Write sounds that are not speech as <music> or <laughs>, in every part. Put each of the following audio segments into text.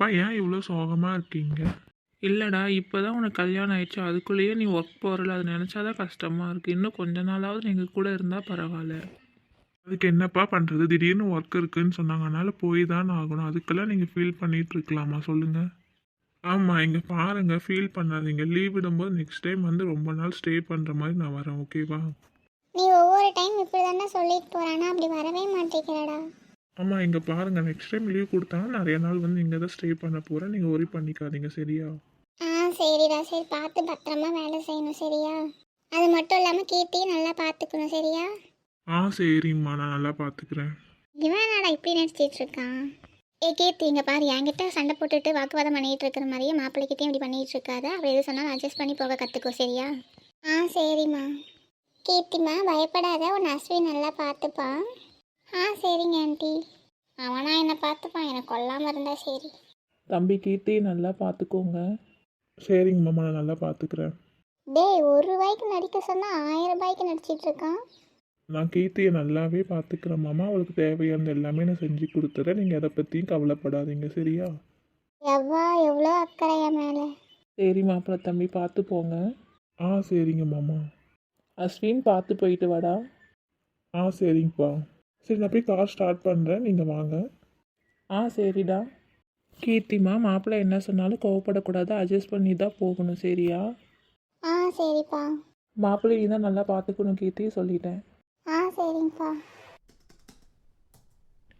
என்னப்பா ஏன் இவ்வளோ சோகமாக இருக்கீங்க? இல்லைடா இப்போ தான் உனக்கு கல்யாணம் ஆயிடுச்சு. அதுக்குள்ளேயே நீ ஒர்க் போகிறல அது நினச்சாதான் கஷ்டமாக இருக்குது இன்னும் கொஞ்ச நாளாவது நீங்கள் கூட இருந்தால் பரவாயில்ல. அதுக்கு என்னப்பா பண்ணுறது திடீர்னு ஒர்க் இருக்குன்னு சொன்னாங்க. அதனால போய் தான் ஆகணும். அதுக்கெல்லாம் நீங்கள் ஃபீல் பண்ணிட்டு இருக்கலாமா? சொல்லுங்கள் ஆமாம் இங்கே பாருங்கள் ஃபீல் பண்ணாதீங்க. லீவ் விடும்போது நெக்ஸ்ட் டைம் வந்து ரொம்ப நாள் ஸ்டே பண்ணுற மாதிரி நான் வரேன். ஓகேவா நீ ஒவ்வொரு டைம் இப்படி தானே சொல்லிட்டு போறானா? அப்படி வரவே மாட்டேங்கிறடா. ஆமாம் இங்கே பாருங்கள் நெக்ஸ்ட் டைம் லீவ் கொடுத்தாங்கன்னா நிறைய நாள் வந்து இங்கே தான் ஸ்டே பண்ண போகிறேன் நீங்கள் ஒரி பண்ணிக்காதீங்க சரியா? ஆ சரிடா சரி பார்த்து பத்திரமா வேலை செய்யணும் சரியா? அது மட்டும் இல்லாமல் கீர்த்தியும் நல்லா பார்த்துக்கணும் சரியா? ஆ சரிம்மா நான் நல்லா பார்த்துக்கிறேன். இவன் என்னடா இப்படி நடிச்சிட்டு இருக்கான்? ஏ கீர்த்தி இங்கே பாரு என்கிட்ட சண்டை போட்டுட்டு வாக்குவாதம் பண்ணிட்டு இருக்கிற மாதிரியே மாப்பிள்ளைகிட்டையும் இப்படி பண்ணிட்டு இருக்காத. அவர் எது சொன்னாலும் அட்ஜஸ்ட் பண்ணி போக கற்றுக்கோ சரியா? ஆ சரிம்மா. கீர்த்திம்மா பயப்படாத உன் அஸ்வின் நல்லா பார்த்துப்பான். ஆ சரிங்க ஆண்டி. அவனா என்னை பார்த்துப்பான். என்னை கொல்லாமல் இருந்தா சரி. தம்பி கீர்த்தி நல்லா பார்த்துக்கோங்க. சரிங்க மாமா நான் நல்லா பார்த்துக்கிறேன். டேய் ஒரு ரூபாய்க்கு நடிக்க சொன்னா ஆயிரம் ரூபாய்க்கு நடிச்சிட்டு இருக்கான். நான் கீர்த்தியை நல்லாவே பார்த்துக்கிறேன் மாமா. அவளுக்கு தேவையானது எல்லாமே நான் செஞ்சு கொடுத்துறேன். நீங்கள் எதை பற்றியும் கவலைப்படாதீங்க சரியா? எவ்வா எவ்வளோ அக்கறையா மேலே? சரி மாப்பிள்ள தம்பி பார்த்து போங்க. ஆ சரிங்க மாமா. அஸ்வின் பார்த்து போயிட்டு வாடா. ஆ சரிங்கப்பா. சரி நான் போய் கார் ஸ்டார்ட் பண்ணுறேன் நீங்கள் வாங்க. ஆ சரிடா. கீர்த்திமா மாப்பிள்ளை என்ன சொன்னாலும் கோவப்படக்கூடாது. அட்ஜஸ்ட் பண்ணி தான் போகணும் சரியா? ஆ சரிப்பா. மாப்பிள்ளை தான் நல்லா பார்த்துக்கணும் கீர்த்தி சொல்லிட்டேன். ஆ சரிங்கப்பா.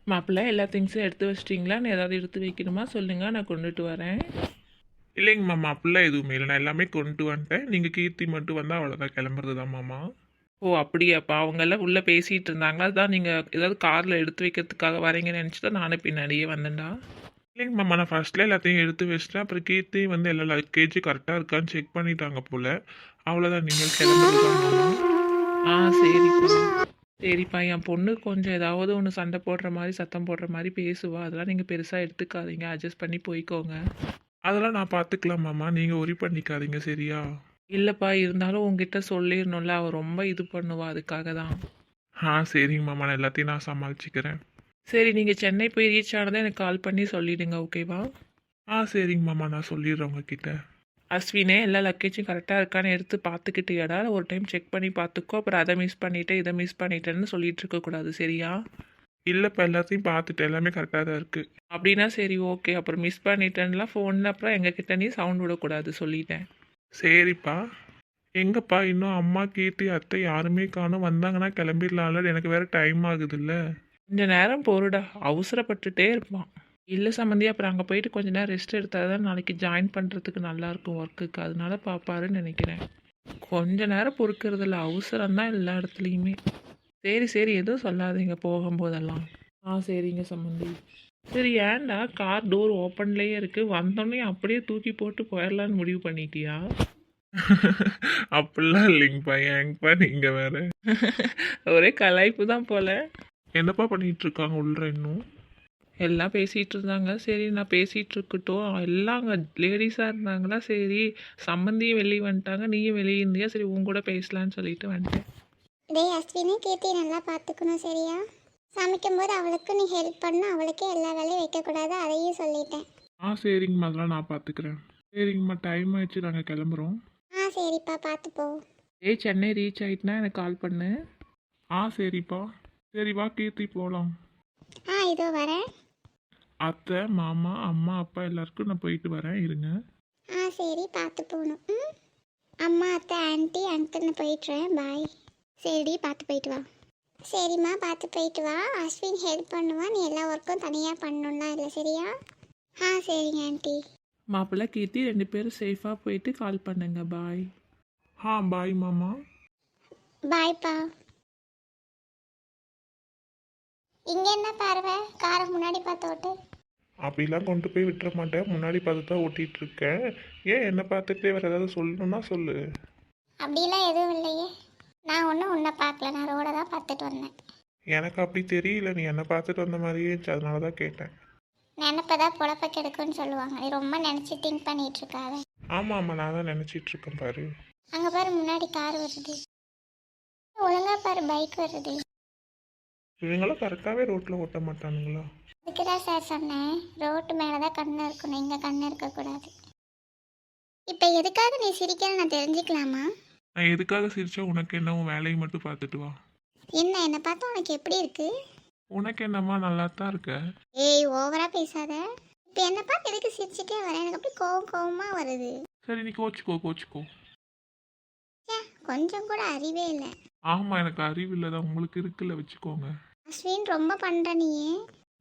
மாப்பிள்ளை எல்லா திங்ஸும் எடுத்து வச்சிட்டிங்களா? நான் ஏதாவது எடுத்து வைக்கணுமா? சொல்லுங்கள் நான் கொண்டுட்டு வரேன். இல்லைங்க மாமா அப்படிலாம் எதுவுமே இல்லை. நான் எல்லாமே கொண்டு வந்துட்டேன். நீங்கள் கீர்த்தி மட்டும் வந்தால் அவ்வளோதான் கிளம்புறது தான் மாமா. ஓ அப்படியாப்பா அவங்க எல்லாம் உள்ளே பேசிகிட்டு இருந்தாங்களா அதான் நீங்கள் ஏதாவது காரில் எடுத்து வைக்கிறதுக்காக வரீங்கன்னு நினச்சி தான் நானே பின்னாடியே வந்தேன்டா. இல்லைங்க மாமா நான் ஃபர்ஸ்ட்ல எல்லாத்தையும் எடுத்து வச்சிட்டேன். அப்புறம் கீர்த்தி வந்து எல்லா லக்கேஜும் கரெக்டாக இருக்கான்னு செக் பண்ணிட்டாங்க போல். அவ்வளோதான் நீங்கள் மாமா ஆ சரிப்பா. சரிப்பா என் பொண்ணு கொஞ்சம் ஏதாவது ஒன்று சண்டை போடுற மாதிரி சத்தம் போடுற மாதிரி பேசுவா. அதெல்லாம் நீங்கள் பெருசாக எடுத்துக்காதீங்க. அட்ஜஸ்ட் பண்ணி போய்க்கோங்க. அதெல்லாம் நான் பார்த்துக்கலாம் மாமா. நீங்கள் ஒரி பண்ணிக்காதீங்க சரியா? இல்லைப்பா இருந்தாலும் உங்ககிட்ட சொல்லிடணும்ல. அவள் ரொம்ப இது பண்ணுவா அதுக்காக தான். ஆ சரிங்க மாமா. நான் எல்லாத்தையும் நான் சமாளிச்சுக்கிறேன். சரி நீங்கள் சென்னை போய் ரீச் ஆனதை எனக்கு கால் பண்ணி சொல்லிடுங்க ஓகேவா? ஆ சரிங்க மாமா. நான் சொல்லிடுறேன் உங்ககிட்ட. அஸ்வினே எல்லா லக்கேஜும் கரெக்டாக இருக்கான்னு எடுத்து பார்த்துக்கிட்டியாடா. ஒரு டைம் செக் பண்ணி பார்த்துக்கோ. அப்புறம் அதை மிஸ் பண்ணிட்டேன் இதை மிஸ் பண்ணிட்டேன்னு சொல்லிட்டு இருக்கக்கூடாது சரியா? இல்லைப்பா எல்லாத்தையும் பார்த்துட்டு எல்லாமே கரெக்டாக தான் இருக்குது அப்படின்னா சரி ஓகே. அப்புறம் மிஸ் பண்ணிட்டேன்லாம் ஃபோனில் அப்புறம் எங்ககிட்ட நீ சவுண்ட் விடக்கூடாது சொல்லிட்டேன். சரிப்பா. எங்கப்பா இன்னும் அம்மா கீர்த்தி அத்தை யாருமே காணும். வந்தாங்கன்னா கிளம்பிடலாம்ல. எனக்கு வேறு டைம் ஆகுதுல்ல. கொஞ்ச நேரம் போருடா. அவசரப்பட்டுட்டே இருப்பான். இல்லை சம்மந்தி அப்புறம் அங்கே போயிட்டு கொஞ்ச நேரம் ரெஸ்ட் எடுத்தால் தான் நாளைக்கு ஜாயின் பண்ணுறதுக்கு நல்லாயிருக்கும் ஒர்க்குக்கு அதனால பார்ப்பாருன்னு நினைக்கிறேன். கொஞ்ச நேரம் பொறுக்கிறதுல அவசரம் தான் எல்லா இடத்துலையுமே. சரி சரி. எதுவும் சொல்லாதீங்க. போகும்போதெல்லாம். ஆ சரிங்க சம்மந்தி. சரி ஏன்டா கார் டோர் ஓப்பன்லேயே இருக்குது வந்தோடனே அப்படியே தூக்கி போட்டு போயிடலான்னு முடிவு பண்ணிட்டியா? <laughs> அப்படிலாம் இல்லைங்கப்பா. ஏங்கப்பா நீங்கள் வேற? <laughs> ஒரே கலாய்ப்பு தான் போல. என்னப்பா பண்ணிட்டு இருக்காங்க உள்ள இன்னும்? எல்லாம் பேசிகிட்டு இருந்தாங்க சரி நான் பேசிகிட்டு இருக்கட்டும் எல்லாம் அங்கே லேடிஸாக இருந்தாங்களா? சரி சம்மந்தியும் வெளியே வந்துட்டாங்க. நீயும் வெளியே இருந்தியா? சரி உன் கூட பேசலான்னு சொல்லிட்டு வந்துட்டேன். டேய் அஸ்வினி கீர்த்தி நல்லா பார்த்துக்கணும் சரியா? சமைக்கும்போது அவளுக்கு நீ ஹெல்ப் பண்ண அவளுக்கே எல்லா வேலையும் வைக்கக்கூடாது அதையும் சொல்லிட்டேன். ஆ சரிங்கம்மா அதெல்லாம் நான் பார்த்துக்கிறேன். சரிங்கம்மா டைம் ஆயிடுச்சு நாங்கள் கிளம்புறோம். ஆ சரிப்பா பார்த்து போ. ஏய் சென்னை ரீச் ஆயிட்டுனா எனக்கு கால் பண்ணு. ஆ சரிப்பா. சரி வா கீர்த்தி போகலாம் ஆ இதோ வரேன். அத்தை மாமா அம்மா அப்பா எல்லாருக்கும் நான் போயிட்டு வரேன் இருங்க. ஆ சரி பார்த்து போகணும். ம்? அம்மா அத்தை ஆன்ட்டி அங்கிள்னு போயிட்டுறேன் பாய் சரிடி பார்த்து போயிட்டு வா. சரிம்மா பார்த்து போயிட்டு வா. அஸ்வின் ஹெல்ப் பண்ணுவா. நீ எல்லா ஒர்க்கும் தனியாக பண்ணணும்லாம் இல்லை சரியா? ஆ சரிங்க ஆன்ட்டி மாப்பிள்ளை கீர்த்தி ரெண்டு பேரும் சேஃபாக போயிட்டு கால் பண்ணுங்க. பாய் ஆ பாய் மாமா. பாய்ப்பா இங்கே என்ன பார்வை? காரை முன்னாடி பார்த்து ஓட்டு? அப்படிலாம் கொண்டு போய் விட்டுற மாட்டேன். முன்னாடி பார்த்து தான் ஓட்டிகிட்டு இருக்கேன். ஏன் என்னை பார்த்துட்டே வேறு ஏதாவது சொல்லணும்னா சொல்லு. அப்படிலாம் எதுவும் இல்லையே. நான் ஒன்றும் உன்னை பார்க்கல. நான் ரோடை தான் பார்த்துட்டு வந்தேன். எனக்கு அப்படி தெரியல. நீ என்னை பார்த்துட்டு வந்த மாதிரியே இருந்துச்சு. அதனால தான் கேட்டேன். நினப்பதான் பொழப்ப கெடுக்குன்னு சொல்லுவாங்க. நீ ரொம்ப நினச்சி திங்க் பண்ணிட்டு இருக்காத. ஆமாம் ஆமாம் நான் தான் நினச்சிட்டு இருக்கேன் பாரு. அங்கே பாரு முன்னாடி கார் வருது. ஒழுங்கா பாரு பைக் வருது. இவங்களாம் கரெக்டாகவே ரோட்டில் ஓட்ட மாட்டானுங்களா? அதுக்கு தான் சார் சொன்னேன். ரோட்டு மேலே தான் கண்ணு இருக்கணும் இங்கே கண்ணு இருக்கக்கூடாது. இப்போ எதுக்காக நீ சிரிக்கிற நான் தெரிஞ்சுக்கலாமா? நான் எதுக்காக சிரிச்சா உனக்கு என்ன உன் வேலையை மட்டும் பார்த்துட்டு வா. என்ன என்னை பார்த்தா உனக்கு எப்படி இருக்கு? உனக்கு என்னம்மா நல்லா தான் இருக்க? ஏய் ஓவரா பேசாத. இப்போ என்ன பார்த்து எதுக்கு சிரிச்சுட்டே வரேன் எனக்கு அப்படி கோவம் கோவமாக வருது. சரி நீ கோச்சிக்கோ கோச்சிக்கோ. ச்சே, கொஞ்சம் கூட அறிவே இல்லை. ஆமாம் எனக்கு அறிவு இல்லை தான் உங்களுக்கு இருக்குல்ல வச்சுக்கோங்க. அஸ்வின் ரொம்ப பண்ணுற நீயே.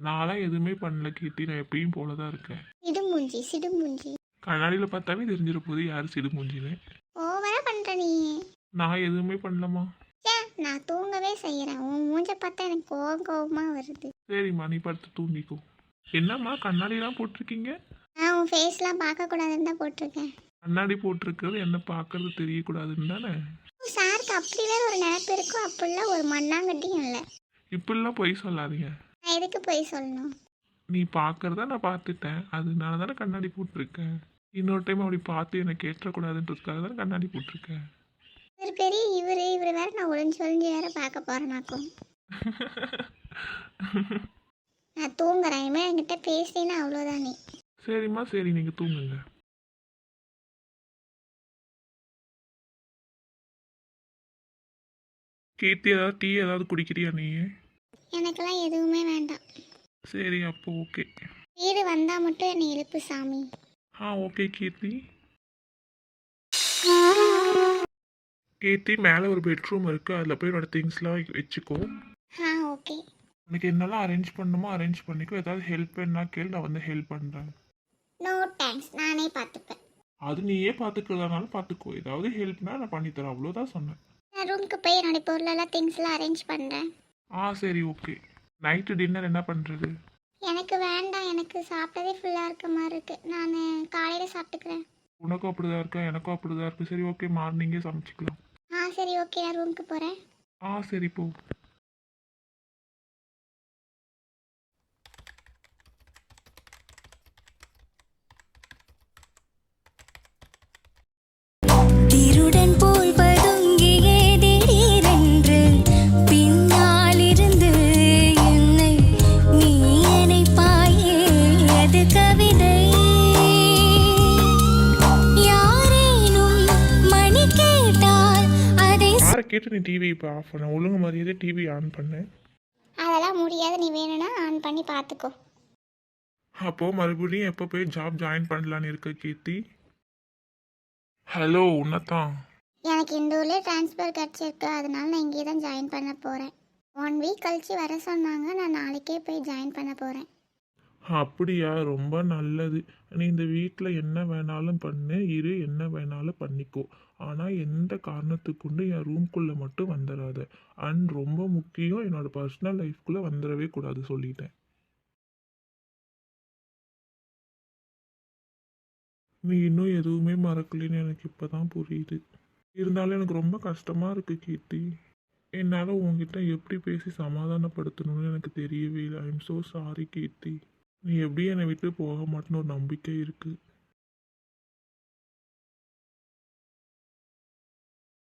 நான்லாம் எதுவுமே பண்ணல கீர்த்தி. நான் எப்பயும் போல தான் இருக்கேன். சிடுமூஞ்சி சிடுமூஞ்சி. கண்ணாடியில் பார்த்தாவே தெரிஞ்சிட யார் சிடு நீயே நான் எதுவுமே பண்ணலம்மா. ச்சே, நான் தூங்கவே செய்கிறேன் உன் மூஞ்ச பார்த்தா எனக்கு கோவம் கோவமாக வருது. சரிம்மா நீ படுத்து தூங்கிக்கோ. என்னம்மா கண்ணாடிலாம் போட்டிருக்கீங்க? நான் உன் ஃபேஸ்லாம் பார்க்கக்கூடாதுன்னு தான் போட்டிருக்கேன். கண்ணாடி போட்டிருக்கிறது என்ன பார்க்கறது தெரியக்கூடாதுன்னு தானே? சாருக்கு அப்படி வேற ஒரு நினப்பு இருக்கும் அப்படிலாம் ஒரு மண்ணாங்கட்டியும் இல்லை. இப்படிலாம் பொய் சொல்லாதீங்க. நான் எதுக்கு போய் சொல்லணும்? நீ பார்க்கறத நான் பார்த்துட்டேன். அதனால தானே கண்ணாடி போட்டிருக்கேன். இன்னொரு டைம் அப்படி பார்த்து என்னை கேட்டக்கூடாதுன்றதுக்காக தானே கண்ணாடி போட்டிருக்கேன். இவர் பெரிய இவர் இவர் வேற நான் ஒளிஞ்சு ஒளிஞ்சு வேற பார்க்க போறேனாக்கும் நான் தூங்குறேன் இனிமேல் என்கிட்ட பேசினா அவ்வளோதானே சரிம்மா சரி நீங்கள் தூங்குங்க. கீர்த்தி ஏதாவது டீ ஏதாவது குடிக்கிறியா நீ? எனக்கெல்லாம் எதுவுமே வேண்டாம். சரி அப்போ ஓகே வீடு வந்தால் மட்டும் என்னை எழுப்பு சாமி. ஆ ஓகே கீர்த்தி. கீர்த்தி மேலே ஒரு பெட்ரூம் இருக்குது அதில் போய் என்னோட திங்ஸ்லாம் வச்சுக்கோ. ஆ ஓகே. உனக்கு என்னெல்லாம் அரேஞ்ச் பண்ணணுமோ அரேஞ்ச் பண்ணிக்கோ. ஏதாவது ஹெல்ப் வேணா கேள் நான் வந்து ஹெல்ப் பண்ணுறேன் நோ தேங்க்ஸ் நானே பார்த்துப்பேன் அது நீயே பார்த்துக்கிறதுனாலும் பார்த்துக்கோ ஏதாவது ஹெல்ப்னா நான் பண்ணித்தரேன் அவ்வளோதான் சொன்னேன். நான் ரூமுக்கு போய் என்னோட பொருளெல்லாம் திங்ஸ்லாம் அரேஞ்ச் பண்ணுறேன் ஆ சரி ஓகே. நைட்டு டின்னர் என்ன பண்ணுறது எனக்கு வேண்டாம் எனக்கு சாப்பிட்டதே ஃபுல்லாக இருக்க மாதிரி இருக்குது நான் காலையில் சாப்பிட்டுக்கிறேன். உனக்கும் அப்படிதான் இருக்கா? எனக்கும் அப்படிதான் இருக்கு. சரி ஓகே மார்னிங்கே சமைச்சிக்கலாம். ஆ சரி ஓகே நான் ரூமுக்கு போகிறேன் ஆ சரி போ. கேட்டு நீ டிவி இப்போ ஆஃப் பண்ண. ஒழுங்கு மரியாதை டிவி ஆன் பண்ணு. அதெல்லாம் முடியாது. நீ வேணும்னா ஆன் பண்ணி பார்த்துக்கோ அப்போது மறுபடியும் எப்போ போய் ஜாப் ஜாயின் பண்ணலான்னு இருக்க கீர்த்தி? ஹலோ உன்னதான் எனக்கு இந்த ஊர்லேயே ட்ரான்ஸ்ஃபர் கிடச்சிருக்கு. அதனால நான் இங்கே தான் ஜாயின் பண்ண போகிறேன் ஒன் வீக் கழிச்சு வர சொன்னாங்க. நான் நாளைக்கே போய் ஜாயின் பண்ண போகிறேன் அப்படியா? ரொம்ப நல்லது. நீ இந்த வீட்டில் என்ன வேணாலும் பண்ணு இரு என்ன வேணாலும் பண்ணிக்கோ. ஆனால் எந்த காரணத்துக்குண்டு என் ரூம்குள்ளே மட்டும் வந்துடாத அண்ட் ரொம்ப முக்கியம் என்னோட பர்சனல் லைஃப்குள்ளே வந்துடவே கூடாது சொல்லிட்டேன். நீ இன்னும் எதுவுமே மறக்கலைன்னு எனக்கு இப்போ தான் புரியுது. இருந்தாலும் எனக்கு ரொம்ப கஷ்டமாக இருக்குது கீர்த்தி. என்னால் உங்ககிட்ட எப்படி பேசி சமாதானப்படுத்தணும்னு எனக்கு தெரியவே இல்லை. I am so sorry Keerthi. நீ எப்படியும் என்னை விட்டு போக மாட்டேன்னு ஒரு நம்பிக்கை இருக்குது